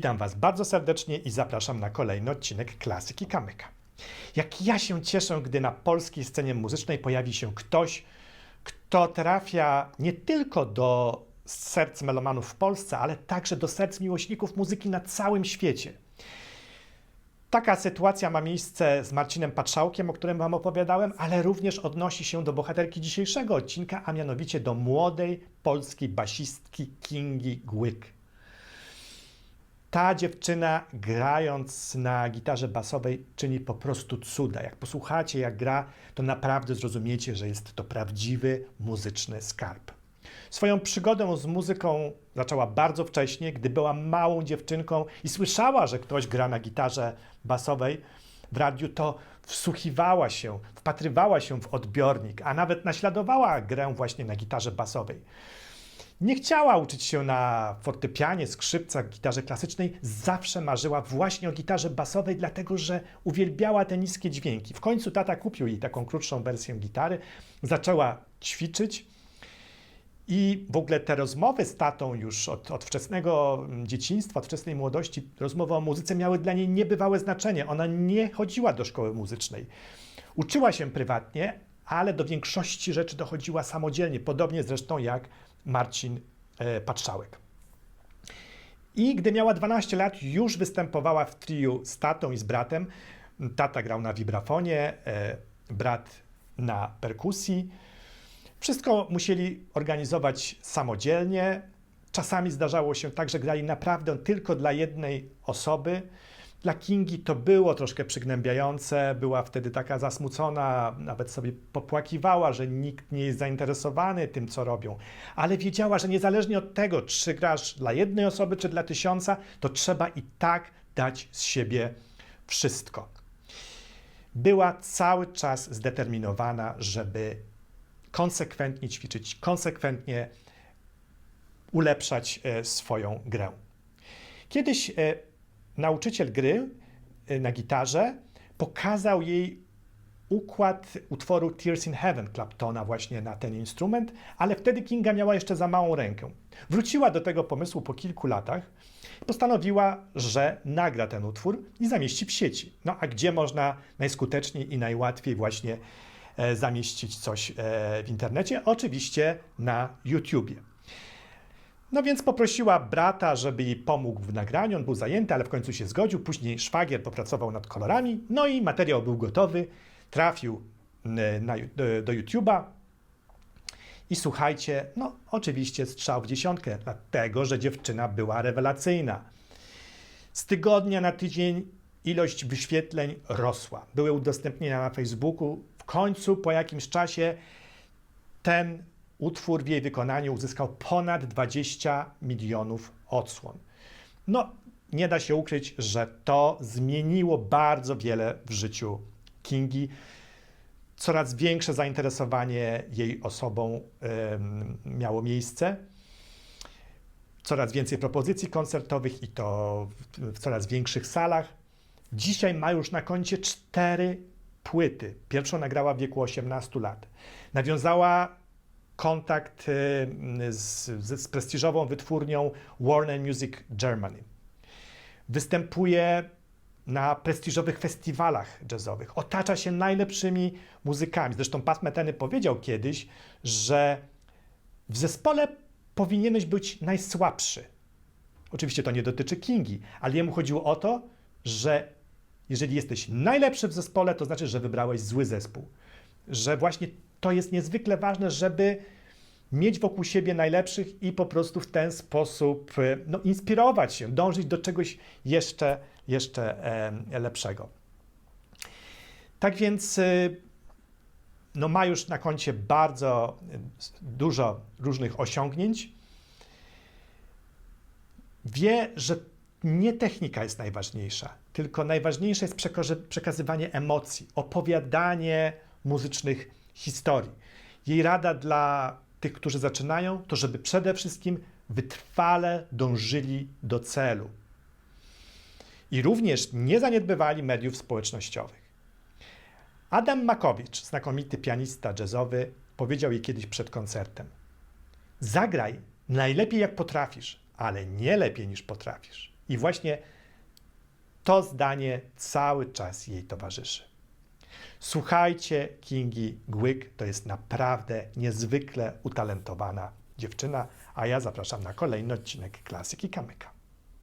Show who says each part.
Speaker 1: Witam Was bardzo serdecznie i zapraszam na kolejny odcinek Klasyki Kamyka. Jak ja się cieszę, gdy na polskiej scenie muzycznej pojawi się ktoś, kto trafia nie tylko do serc melomanów w Polsce, ale także do serc miłośników muzyki na całym świecie. Taka sytuacja ma miejsce z Marcinem Patrzałkiem, o którym Wam opowiadałem, ale również odnosi się do bohaterki dzisiejszego odcinka, a mianowicie do młodej polskiej basistki Kingi Głyk. Ta dziewczyna grając na gitarze basowej czyni po prostu cuda. Jak posłuchacie, jak gra, to naprawdę zrozumiecie, że jest to prawdziwy muzyczny skarb. Swoją przygodę z muzyką zaczęła bardzo wcześnie, gdy była małą dziewczynką i słyszała, że ktoś gra na gitarze basowej w radiu, to wsłuchiwała się, wpatrywała się w odbiornik, a nawet naśladowała grę właśnie na gitarze basowej. Nie chciała uczyć się na fortepianie, skrzypcach, gitarze klasycznej, zawsze marzyła właśnie o gitarze basowej, dlatego że uwielbiała te niskie dźwięki. W końcu tata kupił jej taką krótszą wersję gitary, zaczęła ćwiczyć. I w ogóle te rozmowy z tatą już od, od wczesnego dzieciństwa, od wczesnej młodości, rozmowy o muzyce miały dla niej niebywałe znaczenie. Ona nie chodziła do szkoły muzycznej. Uczyła się prywatnie, ale do większości rzeczy dochodziła samodzielnie, podobnie zresztą jak Marcin e, Patrzałek. I gdy miała 12 lat, już występowała w triu z tatą i z bratem. Tata grał na wibrafonie, e, brat na perkusji. Wszystko musieli organizować samodzielnie. Czasami zdarzało się tak, że grali naprawdę tylko dla jednej osoby. Dla Kingi to było troszkę przygnębiające, była wtedy taka zasmucona, nawet sobie popłakiwała, że nikt nie jest zainteresowany tym, co robią. Ale wiedziała, że niezależnie od tego, czy grasz dla jednej osoby, czy dla tysiąca, to trzeba i tak dać z siebie wszystko. Była cały czas zdeterminowana, żeby konsekwentnie ćwiczyć, konsekwentnie ulepszać e, swoją grę. Kiedyś e, nauczyciel gry e, na gitarze pokazał jej układ utworu Tears in Heaven Claptona właśnie na ten instrument, ale wtedy Kinga miała jeszcze za małą rękę. Wróciła do tego pomysłu po kilku latach i postanowiła, że nagra ten utwór i zamieści w sieci. No a gdzie można najskuteczniej i najłatwiej właśnie e, zamieścić coś e, w internecie? Oczywiście na YouTubie. No więc poprosiła brata, żeby jej pomógł w nagraniu. On był zajęty, ale w końcu się zgodził. Później szwagier popracował nad kolorami. No i materiał był gotowy. Trafił na, do YouTube'a. I słuchajcie, no oczywiście strzał w dziesiątkę, dlatego że dziewczyna była rewelacyjna. Z tygodnia na tydzień ilość wyświetleń rosła. Były udostępnienia na Facebooku. W końcu po jakimś czasie ten utwór w jej wykonaniu uzyskał ponad 20 milionów odsłon. No, nie da się ukryć, że to zmieniło bardzo wiele w życiu Kingi. Coraz większe zainteresowanie jej osobą em, miało miejsce. Coraz więcej propozycji koncertowych i to w, w coraz większych salach. Dzisiaj ma już na koncie cztery płyty. Pierwszą nagrała w wieku 18 lat. Nawiązała kontakt y, z, z, prestiżową wytwórnią Warner Music Germany. Występuje na prestiżowych festiwalach jazzowych. Otacza się najlepszymi muzykami. Zresztą Pat Metheny powiedział kiedyś, że w zespole powinieneś być najsłabszy. Oczywiście to nie dotyczy Kingi, ale jemu chodziło o to, że jeżeli jesteś najlepszy w zespole, to znaczy, że wybrałeś zły zespół. Że właśnie to jest niezwykle ważne, żeby mieć wokół siebie najlepszych i po prostu w ten sposób e, no, inspirować się, dążyć do czegoś jeszcze, jeszcze e, lepszego. Tak więc e, no, ma już na koncie bardzo e, dużo różnych osiągnięć. Wie, że nie technika jest najważniejsza, tylko najważniejsze jest przekazywanie emocji, opowiadanie muzycznych historii. Jej rada dla tych, którzy zaczynają, to żeby przede wszystkim wytrwale dążyli do celu. I również nie zaniedbywali mediów społecznościowych. Adam Makowicz, znakomity pianista jazzowy, powiedział jej kiedyś przed koncertem: Zagraj najlepiej jak potrafisz, ale nie lepiej niż potrafisz. I właśnie to zdanie cały czas jej towarzyszy. Słuchajcie Kingi Głyk, to jest naprawdę niezwykle utalentowana dziewczyna, a ja zapraszam na kolejny odcinek Klasyki Kamyka.